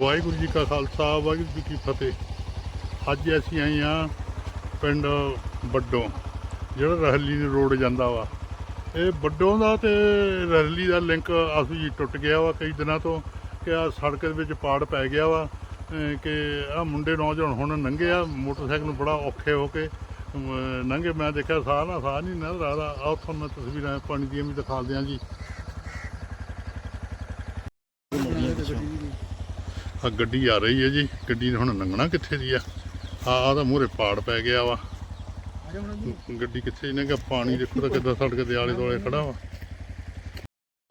ਵਾਹਿਗੁਰੂ ਜੀ ਕਾ ਖਾਲਸਾ ਵਾਹਿਗੁਰੂ ਜੀ ਕੀ ਫਤਿਹ। ਅੱਜ ਅਸੀਂ ਆਏ ਆ ਪਿੰਡ ਵੱਡੋਂ ਜਿਹੜਾ ਰਹਿਲੀ ਨੂੰ ਰੋਡ ਜਾਂਦਾ ਵਾ। ਇਹ ਵੱਡੋਂ ਦਾ ਤੇ ਰਹਿਲੀ ਦਾ ਲਿੰਕ ਅਸੀਂ ਟੁੱਟ ਗਿਆ ਵਾ ਕਈ ਦਿਨਾਂ ਤੋਂ ਕਿ ਆ ਸੜਕ ਦੇ ਵਿੱਚ ਪਾੜ ਪੈ ਗਿਆ ਵਾ ਕਿ ਆ ਮੁੰਡੇ ਨੌਜਵਾਨ ਹੁਣ ਲੰਘੇ ਆ ਮੋਟਰਸਾਈਕਲ ਨੂੰ ਬੜਾ ਔਖੇ ਹੋ ਕੇ ਅਮ, ਮੈਂ ਦੇਖਿਆ ਸਾਹ ਨਾ ਸਾਹ ਨਹੀਂ ਨਜ਼ਰ ਆ ਰਿਹਾ ਆਹ ਤੁਹਾਨੂੰ ਮੈਂ ਤਸਵੀਰਾਂ ਪਾਣੀ ਦੀਆਂ ਵੀ ਦਿਖਾ ਦਿਆਂ ਜੀ। ਆ ਗੱਡੀ ਆ ਰਹੀ ਹੈ ਜੀ। ਗੱਡੀ ਨੇ ਹੁਣ ਲੰਘਣਾ ਕਿੱਥੇ ਦੀ ਆ? ਆ ਆ ਤਾਂ ਮੂਹਰੇ ਪਾੜ ਪੈ ਗਿਆ ਵਾ। ਗੱਡੀ ਕਿੱਥੇ ਇਹਨੇ ਕਿ ਪਾਣੀ ਦੇਖੋ ਤਾਂ ਕਿੱਦਾਂ ਸੜਕ ਦੇ ਆਲੇ ਦੁਆਲੇ ਖੜਾ ਵਾ।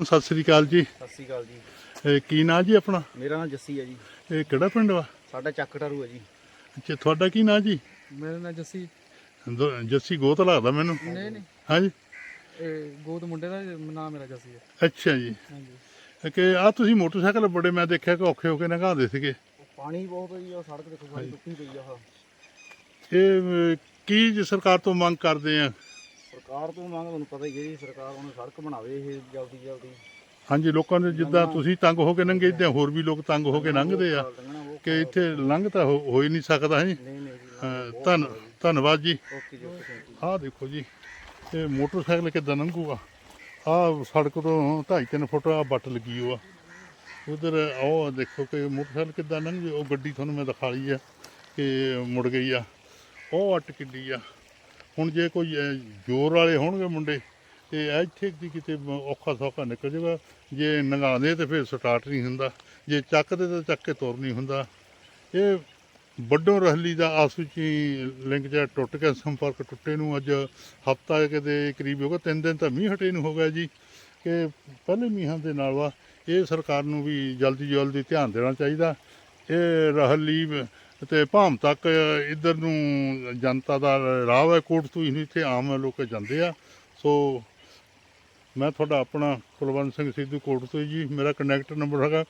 ਸਤਿ ਸ੍ਰੀ ਅਕਾਲ ਜੀ। ਸਤਿ ਸ਼੍ਰੀ ਅਕਾਲ ਜੀ। ਇਹ ਕੀ ਨਾਂ ਜੀ ਆਪਣਾ? ਮੇਰਾ ਨਾਮ ਜੱਸੀ ਹੈ ਜੀ। ਇਹ ਕਿਹੜਾ ਪਿੰਡ ਵਾ? ਸਾਡਾ ਚੱਕ ਟਾਰੂ ਹੈ ਜੀ। ਅੱਛਾ ਤੁਹਾਡਾ ਕੀ ਨਾਂ ਜੀ? ਮੇਰਾ ਨਾਮ ਜੱਸੀ। ਦ- ਜੱਸੀ ਗੋਤ ਲੱਗਦਾ ਮੈਨੂੰ। ਨਹੀਂ ਨਹੀਂ। ਹਾਂਜੀ। ਇਹ ਗੋਦ ਮੁੰਡੇ ਦਾ ਨਾਮ ਮੇਰਾ ਜੱਸੀ ਹੈ। ਅੱਛਾ ਜੀ। ਹਾਂਜੀ। ਕਿ ਆ ਤੁਸੀਂ ਮੋਟਰਸਾਈਕਲ ਬੜੇ ਮੈਂ ਦੇਖਿਆ ਕਿ ਔਖੇ ਹੋ ਕੇ ਲੰਘਾਉਂਦੇ ਸੀਗੇ। ਪਾਣੀ ਬਹੁਤ ਹੈ ਜੀ ਉਹ ਸੜਕ ਦੇਖੋ ਸਾਰੀ ਟੁੱਟੀ ਪਈ ਆ ਆਹ। ਇਹ ਕੀ ਜੀ ਸਰਕਾਰ ਤੋਂ ਮੰਗ ਕਰਦੇ ਆ? ਸਰਕਾਰ ਤੋਂ ਮੰਗ ਤੁਹਾਨੂੰ ਪਤਾ ਹੀ ਹੈ ਜੀ ਸਰਕਾਰ ਉਹਨੂੰ ਸੜਕ ਬਣਾਵੇ ਇਹ ਜਲਦੀ ਜਲਦੀ। ਹਾਂਜੀ ਲੋਕਾਂ ਦੇ ਜਿੱਦਾਂ ਤੁਸੀਂ ਤੰਗ ਹੋ ਕੇ ਲੰਘੇ ਇਦਾਂ ਹੋਰ ਵੀ ਲੋਕ ਤੰਗ ਹੋ ਕੇ ਲੰਘਦੇ ਆ। ਕਿ ਇੱਥੇ ਲੰਘ ਤਾਂ ਹੋ ਹੋ ਨਹੀਂ ਸਕਦਾ ਹੈ ਧੰਨ ਧੰਨਵਾਦ ਜੀ। ਆਹ ਦੇਖੋ ਜੀ ਇਹ ਮੋਟਰਸਾਈਕਲ ਕਿੱਦਾਂ ਲੰਘੂਗਾ? ਆਹ ਸੜਕ ਤੋਂ 2.5 ਫੁੱਟ ਆ ਬੱਟ ਲੱਗੀ ਹੋਆ। ਉਧਰ ਉਹ ਦੇਖੋ ਕਿ ਮੋਟਰਸਾਈਕਲ ਕਿੱਦਾਂ ਲੰਘ ਉਹ ਗੱਡੀ ਤੁਹਾਨੂੰ ਮੈਂ ਦਿਖਾ ਲਈ ਆ ਕਿ ਮੁੜ ਗਈ ਆ। ਉਹ ਅੱਟ ਕਿੱਡੀ ਆ। ਹੁਣ ਜੇ ਕੋਈ ਜ਼ੋਰ ਵਾਲੇ ਹੋਣਗੇ ਮੁੰਡੇ, ਤੇ ਇੱਥੇ ਦੀ ਕਿਤੇ ਔਖਾ ਸੌਖਾ ਨਿਕਲ ਜਾਊਗਾ ਜੇ ਨਗਾਉਂਦੇ ਤੇ ਫਿਰ ਸਟਾਰਟ ਨਹੀਂ ਹੁੰਦਾ। ਜੇ ਚੱਕਦੇ ਤਾਂ ਚੱਕ ਕੇ ਤੁਰ ਨਹੀਂ ਹੁੰਦਾ। ਇਹ ਵੱਡੋ ਰਹਿਲੀ ਦਾ ਆਪਸ ਵਿੱਚ ਲਿੰਕ ਜਿਹਾ ਟੁੱਟ ਗਿਆ, ਸੰਪਰਕ ਟੁੱਟੇ ਨੂੰ ਅੱਜ ਹਫਤਾ ਕਿਤੇ ਕਰੀਬ ਹੋ ਗਿਆ, ਤਿੰਨ ਦਿਨ ਤਾਂ ਮੀਂਹ ਹਟੇ ਨੂੰ ਹੋ ਗਿਆ ਜੀ, ਕਿ ਪਹਿਲੇ ਮੀਂਹਾਂ ਦੇ ਨਾਲ ਵਾ, ਇਹ ਸਰਕਾਰ ਨੂੰ ਵੀ ਜਲਦੀ ਜਲਦੀ ਧਿਆਨ ਦੇਣਾ ਚਾਹੀਦਾ। ਇਹ ਰਹਿਲੀ ਤੇ ਭਾਮ ਤੱਕ ਇੱਧਰ ਨੂੰ ਜਨਤਾ ਦਾ ਰਾਹ ਹੈ, ਕੋਟ ਤੋਂ ਹੀ ਇੱਥੇ ਆਮ ਲੋਕ ਜਾਂਦੇ ਆ। ਸੋ ਮੈਂ ਤੁਹਾਡਾ ਆਪਣਾ ਕੁਲਵੰਤ ਸਿੰਘ ਸਿੱਧੂ ਕੋਟ ਤੋਂ ਜੀ, ਮੇਰਾ ਕਨੈਕਟ ਨੰਬਰ ਹੈਗਾ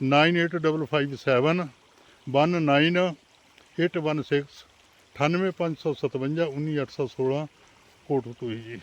98557 19816 98557 19816 ਕੋਟ ਤੋਂ ਜੀ